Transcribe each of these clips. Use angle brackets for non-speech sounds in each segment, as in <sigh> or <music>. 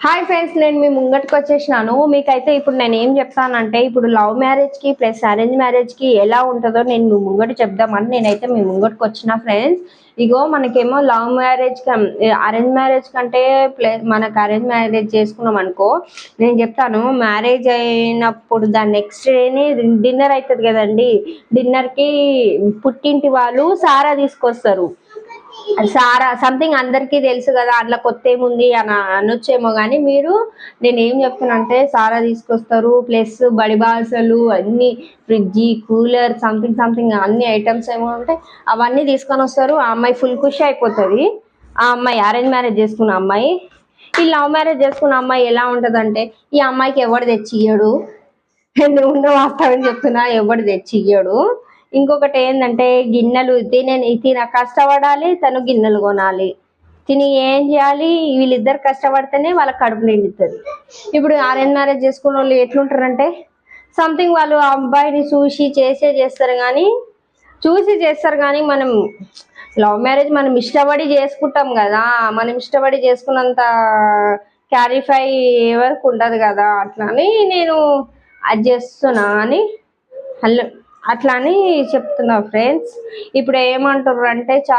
Hi friends నేను మీ ముంగటికి వచ్చేసినాను. మీకైతే ఇప్పుడు నేను ఏం చెప్తానంటే ఇప్పుడు లవ్ మ్యారేజ్కి ప్లస్ అరేంజ్ మ్యారేజ్కి ఎలా ఉంటుందో నేను మీ ముంగట చెప్దామని నేనైతే మీ ముంగటికి వచ్చిన ఫ్రెండ్స్ ఇగో మనకేమో లవ్ మ్యారేజ్ అరేంజ్ మ్యారేజ్ కంటే ప్లస్ మనకు అరేంజ్ మ్యారేజ్ చేసుకున్నాం అనుకో నేను చెప్తాను మ్యారేజ్ అయినప్పుడు దాని నెక్స్ట్ డేనే డిన్నర్ అవుతుంది కదండి. డిన్నర్కి పుట్టింటి వాళ్ళు సారా తీసుకొస్తారు. సారా సంథింగ్ అందరికీ తెలుసు కదా అట్లా కొత్త ఏముంది అని అనొచ్చేమో కానీ మీరు నేను ఏం చెప్తున్నానంటే సారా తీసుకొస్తారు ప్లస్ బడిబాసలు అన్ని ఫ్రిడ్జ్ కూలర్ సంథింగ్ సంథింగ్ అన్ని ఐటమ్స్ ఏమో ఉంటాయి అవన్నీ తీసుకొని వస్తారు. ఆ అమ్మాయి ఫుల్ ఖుషి అయిపోతుంది. ఆ అమ్మాయి అరేంజ్ మ్యారేజ్ చేసుకున్న అమ్మాయి. ఈ లవ్ మ్యారేజ్ చేసుకున్న అమ్మాయి ఎలా ఉంటదంటే ఈ అమ్మాయికి ఎవడు తెచ్చి ఇయ్యడు నేను <laughs> ఉన్న వాస్తవం చెప్తున్నా ఎవడు తెచ్చి ఇయ్యడు ఇంకొకటి ఏంటంటే గిన్నెలు తినే తిన కష్టపడాలి తను గిన్నెలు కొనాలి. తిని ఏం చేయాలి? వీళ్ళిద్దరు కష్టపడితేనే వాళ్ళ కడుపు నిండుతుంది. ఇప్పుడు అరేంజ్ మ్యారేజ్ చేసుకున్న వాళ్ళు ఎట్లుంటారంటే సంథింగ్ వాళ్ళు ఆ అబ్బాయిని చూసి చేసే చేస్తారు కానీ చూసి చేస్తారు కానీ మనం లవ్ మ్యారేజ్ మనం ఇష్టపడి చేసుకుంటాం కదా మనం ఇష్టపడి చేసుకున్నంత క్యారిఫై వరకు ఉండదు కదా అట్లా అని నేను అది చేస్తున్నా అని హలో అట్లా అని చెప్తున్నా ఫ్రెండ్స్ ఇప్పుడు ఏమంటారు అంటే చా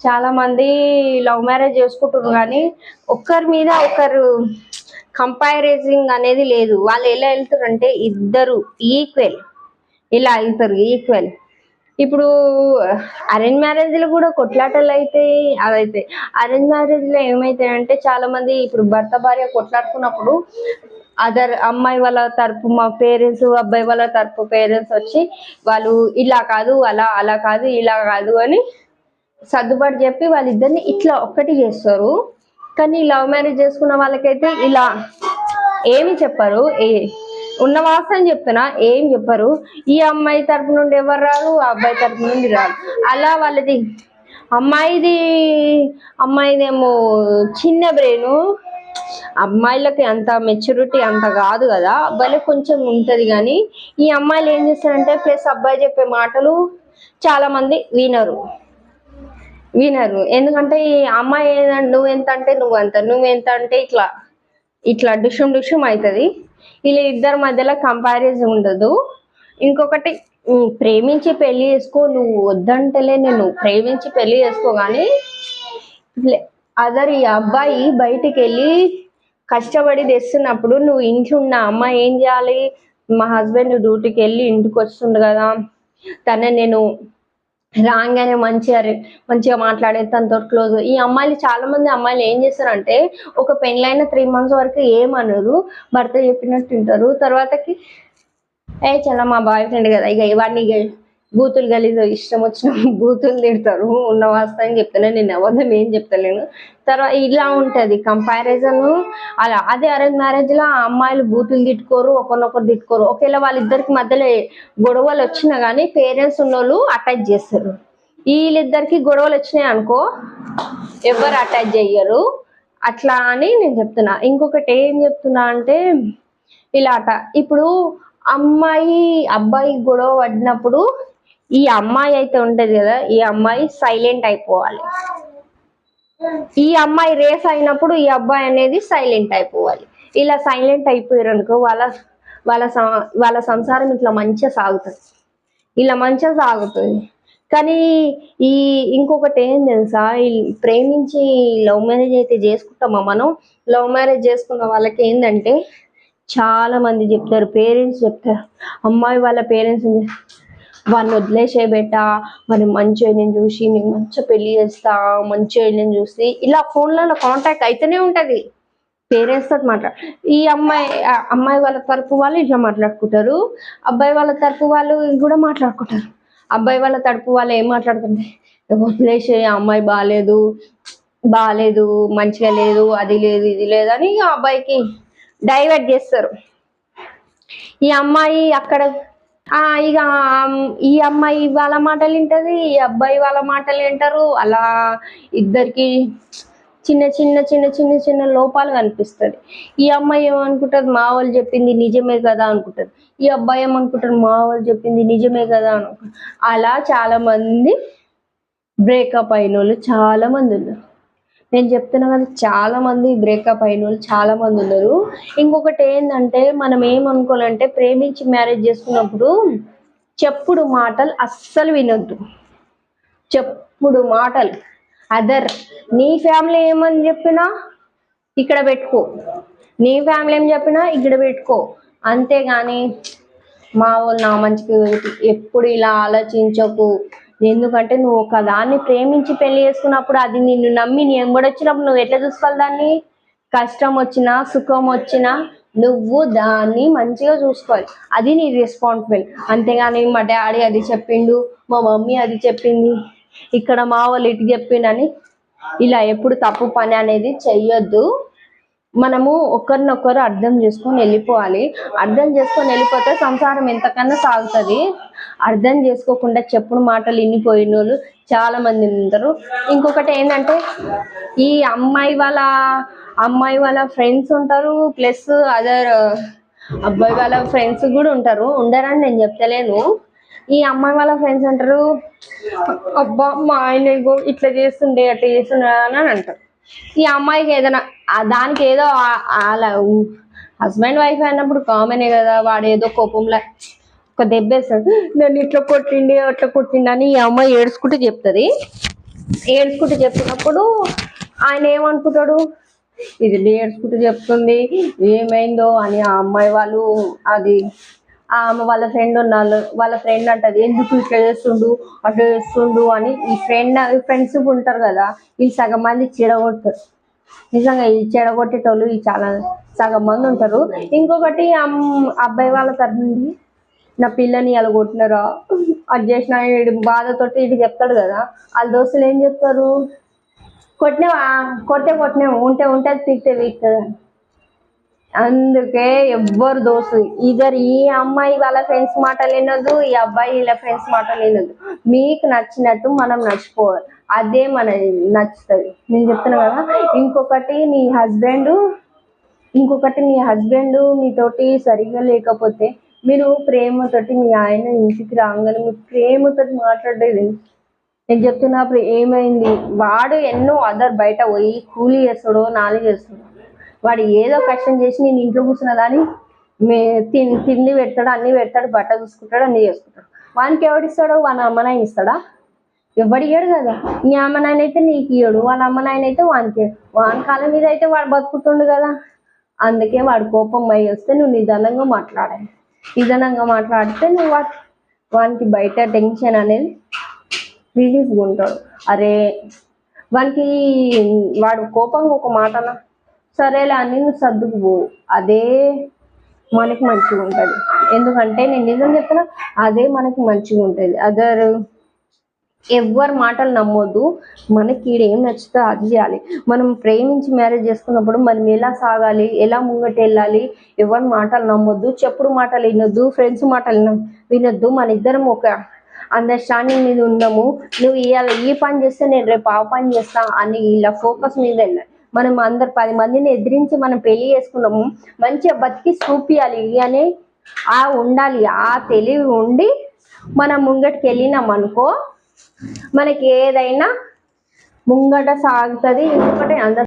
చాలా మంది లవ్ మ్యారేజ్ చేసుకుంటారు కానీ ఒక్కరి మీద ఒకరు కంపారిజింగ్ అనేది లేదు. వాళ్ళు ఎలా వెళ్తారు అంటే ఇద్దరు ఈక్వల్ ఇలా వెళ్తారు? ఈక్వల్ ఇప్పుడు అరేంజ్ మ్యారేజ్లో కూడా కొట్లాటలు అయితే అదైతే అరేంజ్ మ్యారేజ్లో ఏమైతాయంటే చాలా మంది ఇప్పుడు భర్త భార్య కొట్లాడుకున్నప్పుడు అదర్ అమ్మాయి వాళ్ళ తరపు మా పేరెంట్స్ అబ్బాయి వాళ్ళ తరపు పేరెంట్స్ వచ్చి వాళ్ళు ఇలా కాదు అలా అలా కాదు ఇలా కాదు అని సర్దుబాటు చెప్పి వాళ్ళిద్దరిని ఇట్లా ఒక్కటి చేస్తారు. కానీ లవ్ మ్యారేజ్ చేసుకున్న వాళ్ళకైతే ఇలా ఏమి చెప్పరు. ఏ ఉన్న వాస్తవం చెప్తున్నా ఏం చెప్పరు. ఈ అమ్మాయి తరపు నుండి ఎవరు రారు ఆ అబ్బాయి తరపు నుండి రారు. అలా వాళ్ళది. అమ్మాయిది అమ్మాయిదేమో చిన్న బ్రెయిన్ అమ్మాయిలకి అంత మెచ్యూరిటీ అంత కాదు కదా అబ్బాయిలకు కొంచెం ఉంటుంది కానీ ఈ అమ్మాయిలు ఏం చేస్తారంటే ప్లస్ అబ్బాయి చెప్పే మాటలు చాలా మంది వినరు. వినరు. ఎందుకంటే ఈ అమ్మాయి నువ్వు ఎంత అంటే నువ్వు అంత నువ్వు ఎంత అంటే ఇట్లా ఇట్లా డుషుం డుషుం అవుతుంది. ఇలా ఇద్దరి మధ్యలో కంపారిజన్ ఉండదు. ఇంకొకటి ప్రేమించి పెళ్ళి చేసుకో నువ్వు వద్దంటలే నేను ప్రేమించి పెళ్ళి చేసుకో కానీ అదర్ ఈ అబ్బాయి బయటికి వెళ్ళి కష్టపడి తెస్తున్నప్పుడు నువ్వు ఇంట్లో ఉన్న అమ్మ ఏం చేయాలి? మా హస్బెండ్ డ్యూటీకి వెళ్ళి ఇంటికి వస్తుండు కదా. తన నేను రాగానే మంచిగా మంచిగా మాట్లాడే తనతో క్లోజ్ ఈ అమ్మాయిలు చాలా మంది అమ్మాయిలు ఏం చేస్తారంటే ఒక పెళ్ళైన త్రీ మంత్స్ వరకు ఏమనరు భర్త చెప్పినట్టు వింటారు తర్వాతకి ఏ చాలా మా బాయ్ ఫ్రెండ్ కదా ఇక ఇవన్నీ బూతులు గలీజు ఇష్టం వచ్చిన బూతులు తిడతారు ఉన్న వాస్తవం చెప్తాను నేను అబద్ధం ఏం చెప్తలేను. తర్వాత ఇలా ఉంటుంది కంపారిజన్ అలా. అదే అరేంజ్ మ్యారేజ్లో అమ్మాయిలు బూతులు తిట్టుకోరు ఒకరినొకరు తిట్టుకోరు. ఒకవేళ వాళ్ళిద్దరికి మధ్యలో గొడవలు వచ్చినా కానీ పేరెంట్స్ ఉన్నోళ్ళు అటాచ్ చేస్తారు. వీళ్ళిద్దరికి గొడవలు వచ్చినాయి అనుకో ఎవరు అటాచ్ చెయ్యరు. అట్లా అని నేను చెప్తున్నా. ఇంకొకటి ఏం చెప్తున్నా అంటే ఇలా అట ఇప్పుడు అమ్మాయి అబ్బాయి గొడవ పడినప్పుడు ఈ అమ్మాయి అయితే ఉంటది కదా ఈ అమ్మాయి సైలెంట్ అయిపోవాలి. ఈ అమ్మాయి రేస్ అయినప్పుడు ఈ అబ్బాయి అనేది సైలెంట్ అయిపోవాలి. ఇలా సైలెంట్ అయిపోయారు అనుకో వాళ్ళ వాళ్ళ సం- వాళ్ళ సంసారం ఇట్లా మంచిగా సాగుతుంది. ఇలా మంచిగా సాగుతుంది. కానీ ఈ ఇంకొకటి ఏం తెలుసా? ప్రేమించి లవ్ మ్యారేజ్ అయితే చేసుకుంటామా మనం? లవ్ మ్యారేజ్ చేసుకున్న వాళ్ళకి ఏంటంటే చాలా మంది చెప్తారు పేరెంట్స్ చెప్తారు అమ్మాయి వాళ్ళ పేరెంట్స్ వాడిని వదిలేసే బెట్ట వాడిని మంచిగా నేను చూసి నేను మంచిగా పెళ్ళి చేస్తా మంచిగా నేను చూసి ఇలా ఫోన్లలో కాంటాక్ట్ అయితేనే ఉంటుంది. పేరెంట్స్ తోటి మాట్లాడ ఈ అమ్మాయి అమ్మాయి వాళ్ళ తరపు వాళ్ళు ఇట్లా మాట్లాడుకుంటారు. అబ్బాయి వాళ్ళ తరపు వాళ్ళు కూడా మాట్లాడుకుంటారు. అబ్బాయి వాళ్ళ తరపు వాళ్ళు ఏం మాట్లాడుతుంటే వదిలేసే అమ్మాయి బాగాలేదు బాగాలేదు మంచిగా లేదు అది లేదు ఇది లేదు అని అబ్బాయికి డైవర్ట్ చేస్తారు. ఈ అమ్మాయి అక్కడ ఇక ఈ అమ్మాయి వాళ్ళ మాటలు వింటది ఈ అబ్బాయి వాళ్ళ మాటలు వింటారు. అలా ఇద్దరికి చిన్న చిన్న చిన్న చిన్న చిన్న లోపాలు కనిపిస్తుంది. ఈ అమ్మాయి ఏమనుకుంటుంది? మా వాళ్ళు చెప్పింది నిజమే కదా అనుకుంటుంది. ఈ అబ్బాయి ఏమనుకుంటారు మా వాళ్ళు చెప్పింది నిజమే కదా అనుకుంటారు అలా చాలా మంది బ్రేకప్ అయిన వాళ్ళు చాలా మంది ఉన్నారు. నేను చెప్తున్నా కదా చాలా మంది బ్రేకప్ అయిన వాళ్ళు చాలా మంది ఉన్నారు. ఇంకొకటి ఏంటంటే మనం ఏమనుకోవాలంటే ప్రేమించి మ్యారేజ్ చేసుకున్నప్పుడు చెప్పుడు మాటలు అస్సలు వినొద్దు. చెప్పుడు మాటలు. అదర్ నీ ఫ్యామిలీ ఏమని చెప్పినా ఇక్కడ పెట్టుకో. నీ ఫ్యామిలీ ఏం చెప్పినా ఇక్కడ పెట్టుకో. అంతేగాని మా వాళ్ళు నా మంచికి ఎప్పుడు ఇలా ఆలోచించకు. ఎందుకంటే నువ్వు ఒక దాన్ని ప్రేమించి పెళ్ళి చేసుకున్నప్పుడు అది నిన్ను నమ్మి నీ ఎంబడొచ్చినప్పుడు నువ్వు ఎట్లా చూసుకోవాలి దాన్ని? కష్టం వచ్చినా సుఖం వచ్చినా నువ్వు దాన్ని మంచిగా చూసుకోవాలి. అది నీ రెస్పాన్సిబుల్ అంతేగాని మా డాడీ అది చెప్పిండు మా మమ్మీ అది చెప్పింది ఇక్కడ మా వాళ్ళు ఇటు చెప్పిండని ఇలా ఎప్పుడు తప్పు పని అనేది చెయ్యొద్దు. మనము ఒకరినొకరు అర్థం చేసుకొని వెళ్ళిపోవాలి. అర్థం చేసుకొని వెళ్ళిపోతే సంసారం ఎంతకన్నా సాగుతుంది. అర్థం చేసుకోకుండా చెప్పుడు మాటలు ఇన్నిపోయిన వాళ్ళు చాలా మంది ఉంటారు. ఇంకొకటి ఏంటంటే ఈ అమ్మాయి వాళ్ళ అమ్మాయి వాళ్ళ ఫ్రెండ్స్ ఉంటారు. ప్లస్ అదర్ అబ్బాయి వాళ్ళ ఫ్రెండ్స్ కూడా ఉంటారు. ఉండరని నేను చెప్తలేను. ఈ అమ్మాయి వాళ్ళ ఫ్రెండ్స్ అంటారు అబ్బా మా ఆయన ఇట్లా చేస్తుండే అట్లా చేస్తుండే అని అంటారు. ఈ అమ్మాయికి ఏదైనా దానికి ఏదో అలా హస్బెండ్ వైఫ్ అన్నప్పుడు కామనే కదా వాడు ఏదో కోపంలో ఒక దెబ్బేస్తాడు నన్ను ఇట్లా కొట్టిండి అట్లా కొట్టిండి అని ఈ అమ్మాయి ఏడ్చుకుంటూ చెప్తుంది. ఏడ్చుకుంటూ చెప్తున్నప్పుడు ఆయన ఏమనుకుంటాడు? ఇది ఏడ్చుకుంటూ చెప్తుంది ఏమైందో అని ఆ అమ్మాయి వాళ్ళు అది ఆమె వాళ్ళ ఫ్రెండ్ ఉన్నారు వాళ్ళ ఫ్రెండ్ అంటది ఎందుకు ఇట్లా చేస్తుండు? అట్లా చేస్తుండు? అని ఈ ఫ్రెండ్ ఫ్రెండ్స్ ఉంటారు కదా ఈ సగం మంది చెడగొడతారు నిజంగా ఈ చెడగొట్టేటోళ్ళు ఈ చాలా సగం మంది ఉంటారు. ఇంకొకటి అబ్బాయి వాళ్ళ తరఫు నుండి నా పిల్లని అలా కొట్టినారా? అది చేసిన బాధతోటి ఇటు చెప్తాడు కదా వాళ్ళ దోస్తులు ఏం చెప్తారు? కొట్టినావా? కొట్టే కొట్టినావు ఉంటే ఉంటే తిట్టే తిట్టదు అందుకే ఎవ్వరు దోస్తు. ఇద్దరు ఈ అమ్మాయి వాళ్ళ ఫ్రెండ్స్ మాట లేనదు ఈ అబ్బాయి వీళ్ళ ఫ్రెండ్స్ మాట లేనదు మీకు నచ్చినట్టు మనం నచ్చిపోవాలి అదే మన నచ్చుతుంది. నేను చెప్తున్నా కదా ఇంకొకటి నీ హస్బెండ్ ఇంకొకటి మీ హస్బెండ్ మీతోటి సరిగా లేకపోతే మీరు ప్రేమతోటి మీ ఆయన ఇంటికి రాగానే మీరు ప్రేమతోటి మాట్లాడేది నేను చెప్తున్నప్పుడు ఏమైంది? వాడు ఎన్నో అదర్ బయట పోయి కూలీ చేస్తాడో నాలుగు చేస్తాడు. వాడు ఏదో కష్టం చేసి నేను ఇంట్లో కూర్చున్న దాన్ని మే తిన్ తిండి పెడతాడు అన్ని పెడతాడు బట్ట చూసుకుంటాడు అన్ని చేసుకుంటాడు. వానికి ఎవడిస్తాడు వాళ్ళ అమ్మ నాయన ఇస్తాడా? ఎవడు కదా? నీ అమ్మ నాయన అయితే నీకు ఇయ్యడు వాళ్ళ అమ్మ నాయన అయితే వానికి వాని కాలం మీద అయితే వాడు బతుకుతుండు కదా? అందుకే వాడు కోపం అయ్యి వస్తే నువ్వు నిదానంగా మాట్లాడాలి. నిదానంగా మాట్లాడితే నువ్వు వా- వానికి బయట టెన్షన్ అనేది రిలీజ్గా ఉంటాడు. అరే వానికి వాడు కోపంగా ఒక మాట సరేలే అని నువ్వు సర్దుకుపో. అదే మనకి మంచిగా ఉంటుంది. ఎందుకంటే నేను నిజం చెప్తున్నా అదే మనకి మంచిగా ఉంటుంది. అదర్ ఎవరి మాటలు నమ్మొద్దు. మనకి ఈడ ఏం నచ్చుతో అది చేయాలి. మనం ప్రేమించి మ్యారేజ్ చేసుకున్నప్పుడు మనం ఎలా సాగాలి ఎలా ముంగట వెళ్ళాలి ఎవరి మాటలు నమ్మొద్దు. చెప్పుడు మాటలు వినొద్దు ఫ్రెండ్స్ మాటలు వినొద్దు. మన ఇద్దరం ఒక అండర్స్టాండింగ్ మీద ఉన్నాము. నువ్వు ఇవాళ ఈ పని చేస్తే నేను రేపు ఆ పని చేస్తా అని ఇలా ఫోకస్ మీద వెళ్ళాలి. మనం అందరు పది మందిని ఎదిరించి మనం పెళ్ళి చేసుకున్నాము. మంచిగా బతికి చూపియాలి అని ఆ ఉండాలి ఆ తెలివి ఉండి మనం ముంగటికి వెళ్ళినాం అనుకో మనకి ఏదైనా ముంగట సాగుతుంది. ఇంకొకటి అందరు